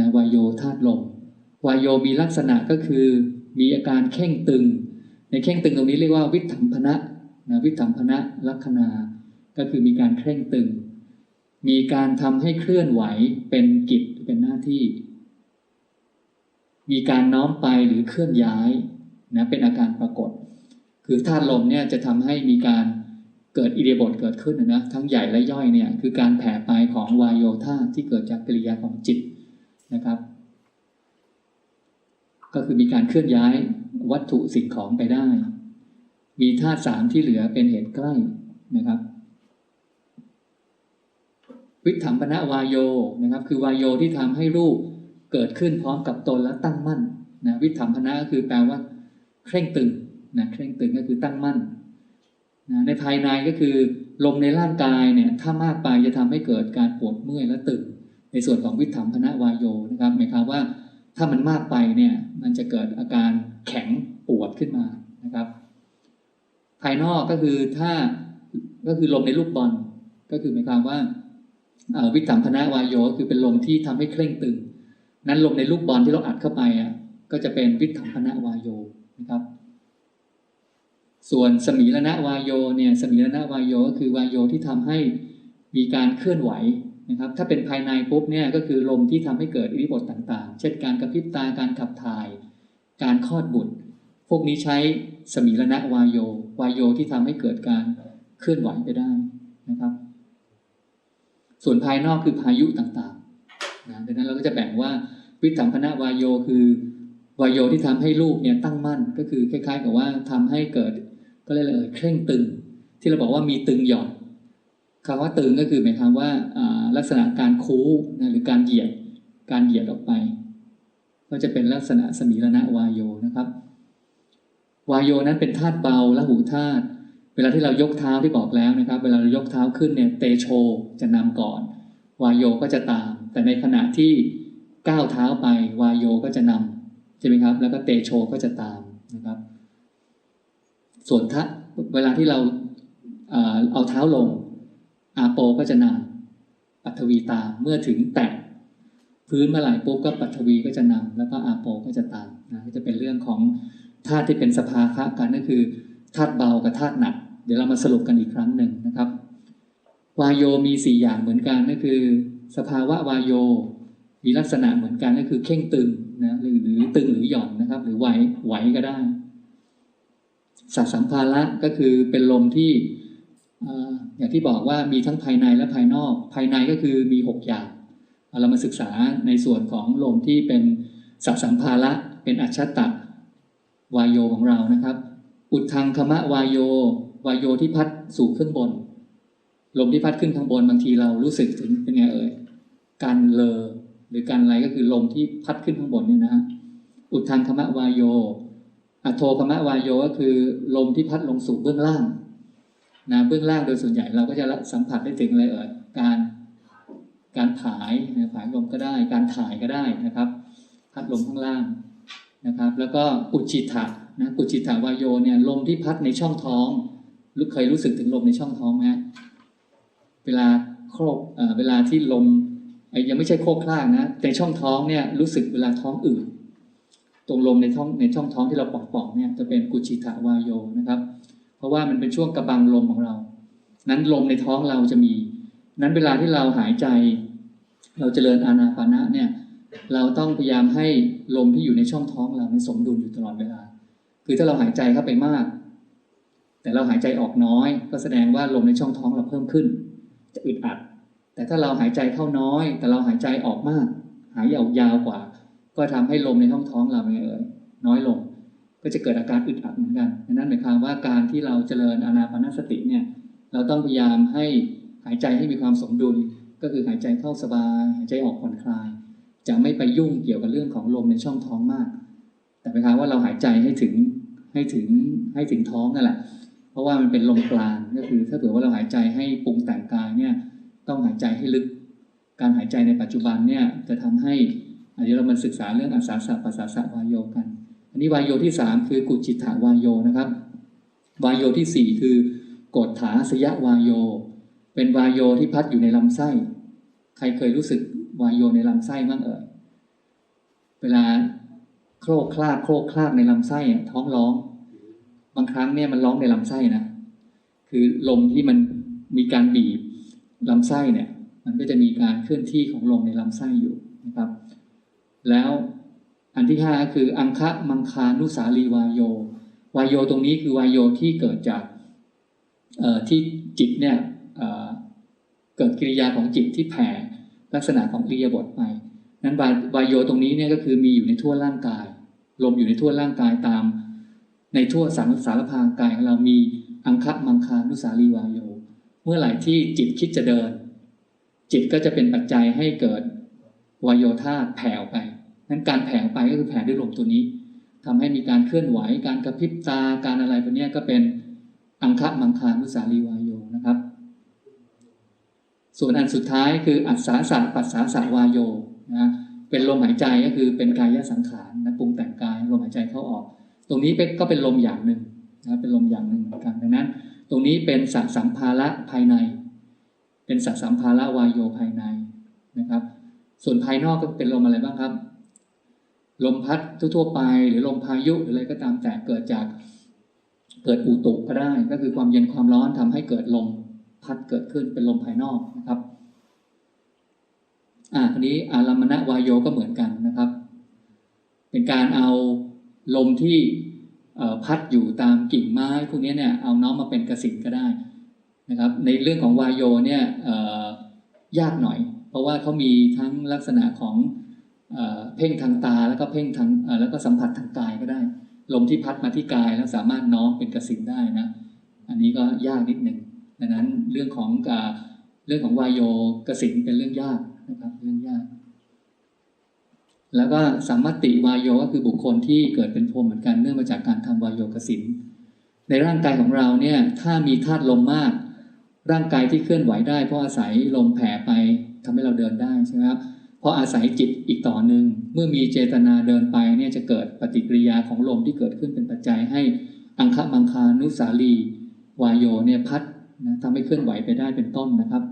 นะวายโยธาตุลมวายโยมีลักษณะก็คือมีอาการเข่งตึง ในเข่งตึงตรงนี้เรียกว่าวิถัมพนะนะวิถัมพนะลักษณะก็คือมีการเคร่งตึง มีการทำให้เคลื่อนไหวเป็นกิจเป็นหน้าที่ มีการน้อมไปหรือเคลื่อนย้ายนะเป็นอาการปรากฏ คือธาตุลมเนี่ยจะทำให้มีการเกิดอิเดียบทเกิดขึ้นนะนะทั้งใหญ่และย่อยเนี่ยคือการแผ่ไปของวายโยธาที่เกิดจากกิริยาของจิต นะครับ ก็คือมีการเคลื่อนย้ายวัตถุสิ่งของไปได้ มีธาตุสามที่เหลือเป็นเหตุใกล้นะครับ วิถัมปนะวายโยนะครับ คือวายโยที่ทำให้รูปเกิดขึ้นพร้อมกับตนและตั้งมั่นนะวิถัมปนะก็คือแปลว่า เคร่งตึงนะเคร่งตึงก็คือตั้งมั่นนะในภายในก็คือลมในร่างกายเนี่ย ถ้ามากไปจะทำให้เกิดการปวดเมื่อยและตึง ในส่วนของวิถัมพนะวายโยนะครับหมายความว่าถ้ามันมากไปเนี่ยมันจะเกิดอาการแข็งปวดขึ้นมานะครับ ภายนอกก็คือถ้าก็คือลมในลูกบอลก็คือหมายความว่าวิถัมพนะวายโยคือเป็นลมที่ทำให้เคร่งตึง นั้นลมในลูกบอลที่เราอัดเข้าไปอะก็จะเป็นวิถัมพนะวายโยนะครับส่วนสมีรณวายโยเนี่ยสมีรณวายโยก็คือวายโยที่ทำให้มีการเคลื่อนไหว นะครับถ้าเป็นภายในปุ๊บเนี่ยก็คือลมที่ทำให้เกิดอิริบทต่างๆ เช่นการกระพริบตาการขับถ่าย การคลอดบุตร พวกนี้ใช้สมีรณะวายโยวายโยที่ทำให้เกิดการเคลื่อนไหวไปได้นะครับ ส่วนภายนอกคือพายุต่างๆนะดังนั้นเราก็จะแบ่งว่าวิถัมพนะวายโยคือวายโยที่ทำให้ลูกเนี่ยตั้งมั่นก็คือคล้าย ๆ กับว่าทำให้เกิดก็เลยเลยเคร่งตึง ที่เราบอกว่ามีตึงหย่อน คำว่าตึงก็คือหมายความว่าลักษณะการคู้นะหรือการเหยียดการเหยียดออกไป ก็จะเป็นลักษณะสมีรณะวายโยนะครับ วายโยนั้นเป็นธาตุเบาและหูธาตุเวลาที่เรายกเท้าที่บอกแล้วนะครับ เวลาเรายกเท้าขึ้นเนี่ยเตโชจะนำก่อน วายโยก็จะตาม แต่ในขณะที่ก้าวเท้าไปวายโยก็จะนำใช่ไหมครับ แล้วก็เตโชก็จะตามนะครับ ส่วนทะเวลาที่เราเอาเท้าลง อาโปก็จะนำปัทวีตามเมื่อถึงแตะพื้นเมื่อไหร่ปุ๊บก็ปัทวีก็จะนำแล้วก็อาโปก็จะตามนะก็จะเป็นเรื่องของธาตุที่เป็นสภาคะกันก็คือธาตุเบากับธาตุหนัก เดี๋ยวเรามาสรุปกันอีกครั้งหนึ่งนะครับ วายโยมีสี่อย่างเหมือนกันก็คือ สภาวะวายโย มีลักษณะเหมือนกันก็คือเข่งตึงนะหรือหรือตึงหรือหย่อนนะครับ หรือไหวไหวก็ได้สัตสัมภาระก็คือเป็นลมที่ อย่างที่บอกว่ามีทั้งภายในและภายนอก ภายในก็คือมีหกอย่าง เรามาศึกษาในส่วนของลมที่เป็นสัตสัมภาระเป็นอัจฉตะวายโยของเรานะครับ อุดทางคมะวายโยวายโยที่พัดสู่ขึ้นบน ลมที่พัดขึ้นข้างบนบางทีเรารู้สึกถึงเป็นไงเอ่ยการเลอหรือการอะไรก็คือลมที่พัดขึ้นข้างบนเนี่ยนะอุดทางคมะวายโย อโทคมะวายโยก็คือลมที่พัดลงสู่เบื้องล่าง นะเบื้องล่างโดยส่วนใหญ่เราก็จะสัมผัสได้ถึงอะไรเอ่ยการการผายผายลมก็ได้ การถ่ายก็ได้นะครับ พัดลมข้างล่างนะครับ แล้วก็อุจิตะนะอุจิตาวายโยเนี่ยลมที่พัดในช่องท้องรู้เคยรู้สึกถึงลมในช่องท้องไหมเวลาโครกเวลาที่ลมยังไม่ใช่โคกคลางนะในช่องท้องเนี่ยรู้สึกเวลาท้องอืดตรงลมในท้องในช่องท้องที่เราป่องๆเนี่ยจะเป็นกุจิตาวายโยนะครับ เพราะว่ามันเป็นช่วงกระบังลมของเรา นั้นลมในท้องเราจะมี นั้นเวลาที่เราหายใจ เราจเจริญอานาปานะเนี่ย เราต้องพยายามให้ลมที่อยู่ในช่องท้องเราในสมดุลอยู่ตลอดเวลา คือถ้าเราหายใจเข้าไปมาก แต่เราหายใจออกน้อย ก็แสดงว่าลมในช่องท้องเราเพิ่มขึ้น จะอึดอัด แต่ถ้าเราหายใจเข้าน้อย แต่เราหายใจออกมาก หายยาวยาวกว่า ก็ทำให้ลมในท้องท้องเราเนี่ยเออน้อยลง ก็จะเกิดอาการอึดอัดเหมือนกันดังนั้นหมายความว่าการที่เราเจริญอานาปานสติเนี่ยเราต้องพยายามให้หายใจให้มีความสมดุล ก็คือหายใจเข้าสบายหายใจออกผ่อนคลาย จะไม่ไปยุ่งเกี่ยวกับเรื่องของลมในช่องท้องมาก แต่หมายความว่าเราหายใจให้ถึงให้ถึงให้ถึงท้องนั่นแหละ เพราะว่ามันเป็นลมกลางก็คือ ถ้าเผื่อว่าเราหายใจให้ปรุงแต่งกายเนี่ยต้องหายใจให้ลึก การหายใจในปัจจุบันเนี่ยจะทำให้อันนี้เรามาศึกษาเรื่องอาสาสะปัสสาสะวายโยกัน อันนี้วายโยที่สามคือกุจิตถาวายโยนะครับ วายโยที่สี่คือกดถาสยะวายโย เป็นวายโยที่พัดอยู่ในลำไส้ ใครเคยรู้สึกวายโยในลำไส้บ้างเอ่ย เวลาโครกคลากโครกคลากในลำไส้อะท้องร้อง บางครั้งเนี่ยมันร้องในลำไส้นะ คือลมที่มันมีการบีบลำไส้เนี่ย มันก็จะมีการเคลื่อนที่ของลมในลำไส้อยู่นะครับ แล้ว อันที่ห้าคืออังคะมังคานุสาลีวายโยวายโยตรงนี้คือวายโยที่เกิดจากที่จิตเนี่ยเกิดกิริยาของจิตที่แผ่ลักษณะของอิริยาบถไปนั้นวายวายโยตรงนี้เนี่ยก็คือมีอยู่ในทั่วร่างกาย ลมอยู่ในทั่วร่างกายตาม ในทั่วสารสารพางกายของเรามีอังคะมังคานุสาลีวายโย เมื่อไหร่ที่จิตคิดจะเดิน จิตก็จะเป็นปัจจัยให้เกิดวายโยธาแผ่ออกไป นั้นการแผ่ไปก็คือแผ่ด้วยลมตัวนี้ทำให้มีการเคลื่อนไหว การกระพริบตา การอะไรพวกนี้ก็เป็นอังคะมังคานุสาลีวายโยนะครับ ส่วนอันสุดท้ายคืออัศสาสะปัสสาสะวายโยนะเป็นลมหายใจก็คือเป็นกายสังขารนะปรุงแต่งกายลมหายใจเข้าออก ตรงนี้ก็เป็นลมอย่างหนึ่งนะเป็นลมอย่างหนึ่งเหมือนกันดังนั้น ตรงนี้เป็นสัสัมภาระภายใน เป็นสัสัมภาระวายโยภายในนะครับ ส่วนภายนอกก็เป็นลมอะไรบ้างครับ ลมพัดทั่วๆไป หรือลมพายุหรืออะไรก็ตามแต่เกิดจากเกิดอุตุก็ได้ ก็คือความเย็นความร้อนทำให้เกิดลมพัดเกิดขึ้นเป็นลมภายนอกนะครับ อ่าทีนี้อารัมมณวายโยก็เหมือนกันนะครับ เป็นการเอาลมที่พัดอยู่ตามกิ่งไม้พวกนี้เนี่ยเอาน้อมมาเป็นกสินก็ได้นะครับ ในเรื่องของวายโยเนี่ยยากหน่อย เพราะว่าเขามีทั้งลักษณะของ เพ่งทางตาแล้วก็เพ่งทางแล้วก็สัมผัสทางกายก็ได้ ลมที่พัดมาที่กายแล้วสามารถน้อมเป็นกสินได้นะ อันนี้ก็ยากนิดหนึ่งดังนั้นเรื่องของกาเรื่องของวายโยกสินเป็นเรื่องยากนะครับเรื่องยาก แล้วก็สัมมติวายโยก็คือบุคคลที่เกิดเป็นพรมเหมือนกันเนื่องมาจากการทำวายโยกสินในร่างกายของเราเนี่ยถ้ามีธาตุลมมาก ร่างกายที่เคลื่อนไหวได้เพราะอาศัยลมแผ่ไปทำให้เราเดินได้ใช่ไหมครับ เพราะอาศัยจิตอีกต่อหนึ่งเมื่อมีเจตนาเดินไปเนี่ยจะเกิดปฏิกิริยาของลมที่เกิดขึ้นเป็นปัจจัยให้อังคะมังคานุสาลีวายโยเนี่ยพัดนะทำให้เคลื่อนไหวไปได้เป็นต้นนะครับ